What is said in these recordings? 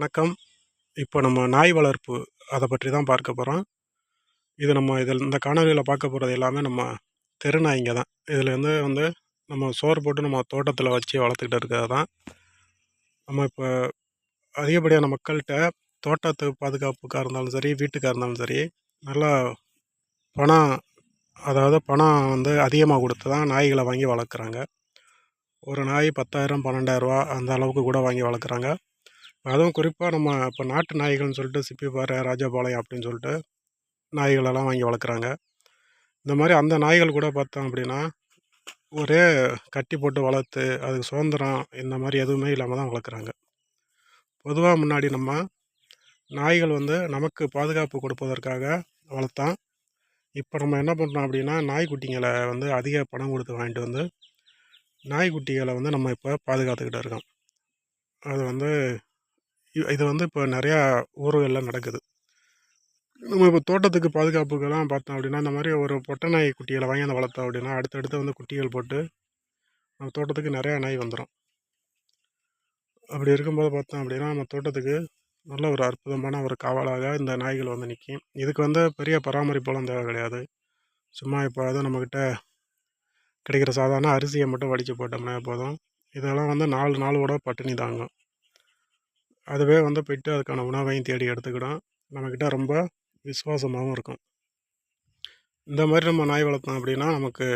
வணக்கம். இப்போ நம்ம நாய் வளர்ப்பு அதை பற்றி தான் பார்க்க போகிறோம் இது நம்ம இதில் இந்த காணொலியில் பார்க்க போகிறது எல்லாமே நம்ம தெரு நாய்ங்க தான். இதுலேருந்து வந்து வந்து நம்ம சோறு போட்டு நம்ம தோட்டத்தில் வச்சு வளர்த்துக்கிட்டு இருக்கிறது தான் நம்ம இப்போ அதிகப்படியான மக்கள்கிட்ட தோட்டத்து பாதுகாப்புக்காக இருந்தாலும் சரி வீட்டுக்காக இருந்தாலும் சரி நல்லா பணம் அதாவது பணம் வந்து அதிகமாக கொடுத்து தான் நாய்களை வாங்கி வளர்க்குறாங்க. ஒரு நாய் பத்தாயிரம் பன்னெண்டாயிரரூவா அந்த அளவுக்கு கூட வாங்கி வளர்க்குறாங்க. அதுவும் குறிப்பாக நம்ம இப்போ நாட்டு நாய்கள்னு சொல்லிட்டு சிப்பிப்பாறை ராஜபாளையம் அப்படின்னு சொல்லிட்டு நாய்களெல்லாம் வாங்கி வளர்க்குறாங்க. இந்த மாதிரி அந்த நாய்கள் கூட பார்த்தோம் அப்படின்னா ஒரே கட்டி போட்டு வளர்த்து அதுக்கு சுதந்திரம் இந்த மாதிரி எதுவுமே இல்லாமல் தான் வளர்க்குறாங்க. பொதுவாக முன்னாடி நம்ம நாய்கள் வந்து நமக்கு பாதுகாப்பு கொடுப்பதற்காக வளர்த்தான். இப்போ நம்ம என்ன பண்ணுறோம் அப்படின்னா நாய்க்குட்டிங்களை வந்து அதிக பணம் கொடுத்து வாங்கிட்டு வந்து நாய்க்குட்டிகளை வந்து நம்ம இப்போ பாதுகாத்துக்கிட்டு இருக்கோம். அது வந்து இது வந்து இப்போ நிறையா ஊர்களில் நடக்குது. நம்ம இப்போ தோட்டத்துக்கு பாதுகாப்புக்கெல்லாம் பார்த்தோம் அப்படின்னா இந்த மாதிரி ஒரு பொட்டை நாய் குட்டிகளை வாங்கி அந்த வளர்த்தோம் அப்படின்னா அடுத்தடுத்து வந்து குட்டிகள் போட்டு நம்ம தோட்டத்துக்கு நிறையா நாய் வந்துடும் அப்படி இருக்கும்போது பார்த்தோம் அப்படின்னா நம்ம தோட்டத்துக்கு நல்ல ஒரு அற்புதமான ஒரு காவலாக இந்த நாய்கள் வந்து நிற்கும் இதுக்கு வந்து பெரிய பராமரிப்பெல்லாம் தேவை கிடையாது. சும்மா இப்போ அதுவும் நம்மக்கிட்ட கிடைக்கிற சாதாரண அரிசியை மட்டும் வடித்து போட்டோம்னா போதும். இதெல்லாம் வந்து நாலு நாளோட பட்டினி தாங்கும். அதுவே வந்து போயிட்டு அதுக்கான உணவையும் தேடி எடுத்துக்கிடும். நம்மக்கிட்ட ரொம்ப விசுவாசமாகவும் இருக்கும். இந்த மாதிரி நம்ம நாய் வளர்த்தோம் அப்படின்னா நமக்கு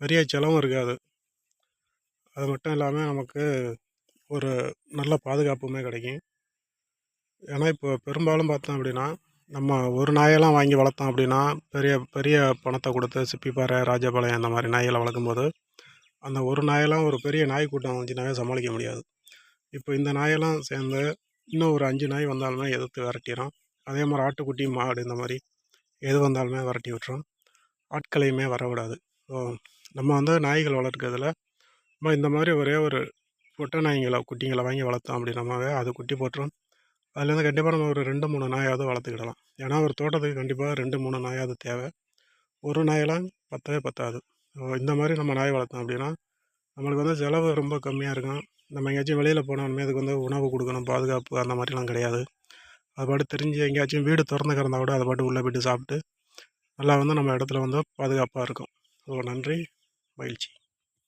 பெரிய செலவும் இருக்காது. அது மட்டும் இல்லாமல் நமக்கு ஒரு நல்ல பாதுகாப்புமே கிடைக்கும். ஏன்னா இப்போ பெரும்பாலும் பார்த்தோம் அப்படின்னா நம்ம ஒரு நாயெல்லாம் வாங்கி வளர்த்தோம் அப்படின்னா பெரிய பெரிய பணத்தை கொடுத்து சிப்பிப்பாறை ராஜபாளையம் அந்த மாதிரி நாய்களை வளர்க்கும்போது அந்த ஒரு நாயெல்லாம் ஒரு பெரிய நாய் கூட்டம் வந்துச்சுனாவே சமாளிக்க முடியாது. இப்போ இந்த நாயெல்லாம் சேர்ந்து இன்னும் ஒரு அஞ்சு நாய் வந்தாலுமே எதிர்த்து விரட்டிடும் அதே மாதிரி ஆட்டுக்குட்டி மாடு இந்த மாதிரி எது வந்தாலுமே விரட்டி விட்டுரும். ஆட்களையுமே வரக்கூடாது ஸோ நம்ம வந்து நாய்கள் வளர்க்குறதுல நம்ம இந்த மாதிரி ஒரே ஒரு பொட்டை நாய்ங்களை குட்டிங்களை வாங்கி வளர்த்தோம் அப்படின்னமாவே அது குட்டி போட்டுரும். அதுலேருந்து கண்டிப்பாக நம்ம ஒரு ரெண்டு மூணு நாயாவது வளர்த்துக்கிடலாம். ஏன்னா ஒரு தோட்டத்துக்கு கண்டிப்பாக ரெண்டு மூணு நாயாவது தேவை. ஒரு நாயெல்லாம் பத்தவே பத்தாது. இந்த மாதிரி நம்ம நாய் வளர்த்தோம் அப்படின்னா நம்மளுக்கு வந்து செலவு ரொம்ப கம்மியாக இருக்கும். நம்ம எங்கேயாச்சும் வெளியில் போனாலுமே அதுக்கு வந்து உணவு கொடுக்கணும் பாதுகாப்பு அந்த மாதிரிலாம் கிடையாது. அது பாட்டு தெரிஞ்சு எங்கேயாச்சும் வீடு திறந்து கிடந்தா கூட அதை பாட்டு உள்ளே போய்ட்டு சாப்பிட்டு நல்லா வந்து நம்ம இடத்துல வந்து பாதுகாப்பாக இருக்கும். ஸோ நன்றி மகிழ்ச்சி.